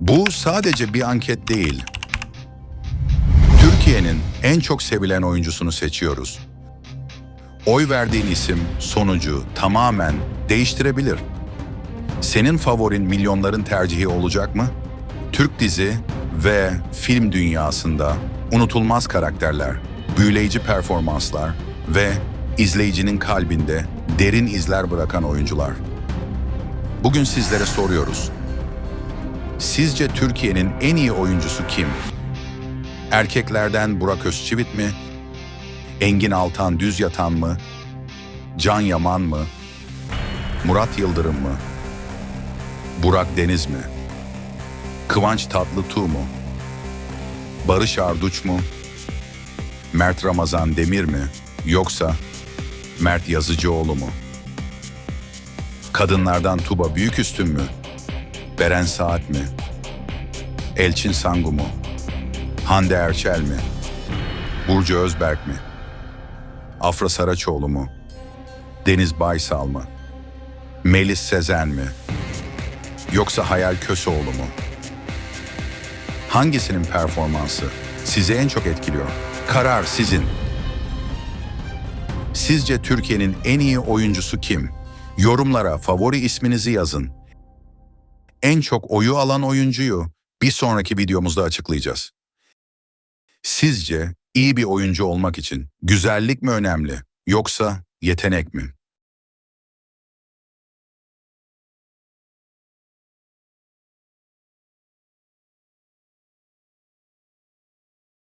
Bu sadece bir anket değil. Türkiye'nin en çok sevilen oyuncusunu seçiyoruz. Oy verdiğin isim sonucu tamamen değiştirebilir. Senin favorin milyonların tercihi olacak mı? Türk dizi ve film dünyasında unutulmaz karakterler, büyüleyici performanslar ve izleyicinin kalbinde derin izler bırakan oyuncular. Bugün sizlere soruyoruz. Sizce Türkiye'nin en iyi oyuncusu kim? Erkeklerden Burak Özçivit mi? Engin Altan Düz Yatan mı? Can Yaman mı? Murat Yıldırım mı? Burak Deniz mi? Kıvanç Tatlıtuğ mu? Barış Arduç mu? Mert Ramazan Demir mi? Yoksa Mert Yazıcıoğlu mu? Kadınlardan Tuba Büyüküstün mü? Beren Saat mi? Elçin Sangu mu? Hande Erçel mi? Burcu Özberk mi? Afra Saraçoğlu mu? Deniz Baysal mı? Melis Sezen mi? Yoksa Hayal Köseoğlu mu? Hangisinin performansı sizi en çok etkiliyor? Karar sizin. Sizce Türkiye'nin en iyi oyuncusu kim? Yorumlara favori isminizi yazın. En çok oyu alan oyuncuyu bir sonraki videomuzda açıklayacağız. Sizce iyi bir oyuncu olmak için güzellik mi önemli yoksa yetenek mi?